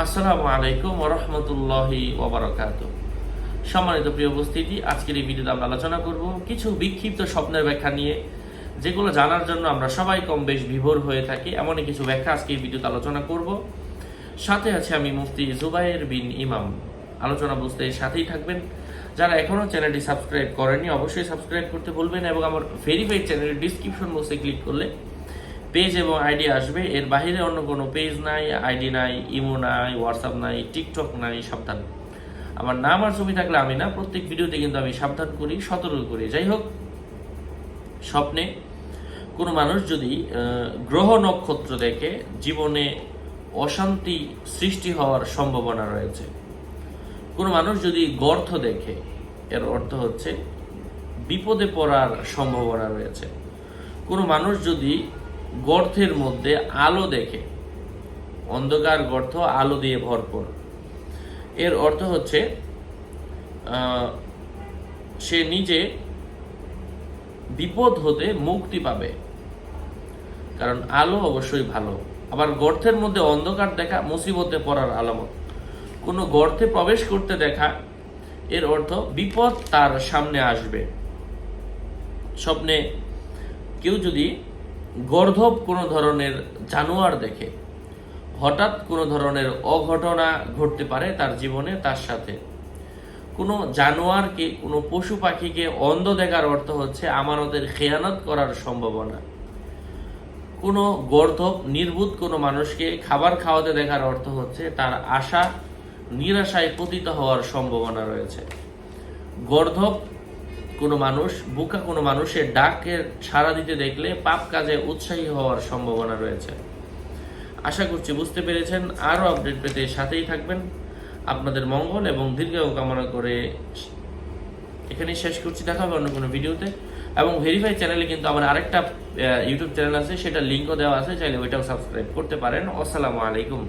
আসসালামু আলাইকুম রহমতুল্লাহি ওবরাকাত সম্মানিত প্রিয় উপস্থিতি, আজকের এই ভিডিওতে আমরা আলোচনা করব কিছু বিক্ষিপ্ত স্বপ্নের ব্যাখ্যা নিয়ে, যেগুলো জানার জন্য আমরা সবাই কম বেশ বিভোর হয়ে থাকি। এমনই কিছু ব্যাখ্যা আজকে এই ভিডিওতে আলোচনা করব। সাথে আছে আমি মুফতি জুবাইর বিন ইমাম। আলোচনা বুঝতে সাথেই থাকবেন। যারা এখনও চ্যানেলটি সাবস্ক্রাইব করেননি, অবশ্যই সাবস্ক্রাইব করতে বলবেন এবং আমার ভেরিফাইড চ্যানেলের ডিসক্রিপশন বক্সে ক্লিক করলে পেজ এবং আইডি আসবে। এর বাইরে অন্য কোনো পেজ নাই আইডি নাই ইমো নাই হোয়াটসঅ্যাপ নাই টিকটক নাই, সাবধান। আমার নাম আর ছবি থাকলে আমি না, প্রত্যেক ভিডিওতে কিন্তু আমি সাবধান করি, সতর্ক করি। যাই হোক, স্বপ্নে কোনো মানুষ যদি গ্রহ নক্ষত্র দেখে জীবনে অশান্তি সৃষ্টি হওয়ার সম্ভাবনা রয়েছে। কোনো মানুষ যদি গর্ত দেখে, এর অর্থ হচ্ছে বিপদে পড়ার সম্ভাবনা রয়েছে। কোনো মানুষ যদি গর্তের মধ্যে আলো দেখে। অন্ধকার গর্ত আলো দিয়ে ভরপুর। এর অর্থ হচ্ছে সে নিজে বিপদ হতে মুক্তি পাবে। কারণ আলো অবশ্যই ভালো। আবার গর্তের মধ্যে অন্ধকার দেখা মুসিবতে পড়ার আলামত। কোনো গর্তে প্রবেশ করতে দেখা, এর অর্থ বিপদ তার সামনে আসবে। স্বপ্নে কেউ যদি গর্ধব কোনো ধরনের জানোয়ার দেখে, হঠাৎ কোনো ধরনের অঘটনা ঘটতে পারে তার জীবনে তার সাথে। কোনো জানোয়ারকে, কোনো পশু পাখিকে অন্ধ দেখার অর্থ হচ্ছে আমানতের খেয়ানত করার সম্ভাবনা। কোনো গর্ধব, নির্বুধ কোনো মানুষকে খাবার খাওয়াতে দেখার অর্থ হচ্ছে তার আশা, নিরাশায় পতিত হওয়ার সম্ভাবনা রয়েছে। গর্ধব কোনো মানুষ, বুকা কোনো মানুষের ডাকে সাড়া দিতে দেখলে পাপ কাজে উৎসাহী হওয়ার সম্ভাবনা রয়েছে। আশা করছি বুঝতে পেরেছেন। আরও আপডেট পেতে সাথেই থাকবেন। আপনাদের মঙ্গল এবং দীর্ঘায়ু কামনা করে এখানেই শেষ করছি। দেখা হবে অন্য কোনো ভিডিওতে। এবং ভেরিফাই চ্যানেলে কিন্তু আমার আরেকটা ইউটিউব চ্যানেল আছে। সেটা লিঙ্কও দেওয়া আছে। চাইলে ওইটাও সাবস্ক্রাইব করতে পারেন। আসসালামু আলাইকুম।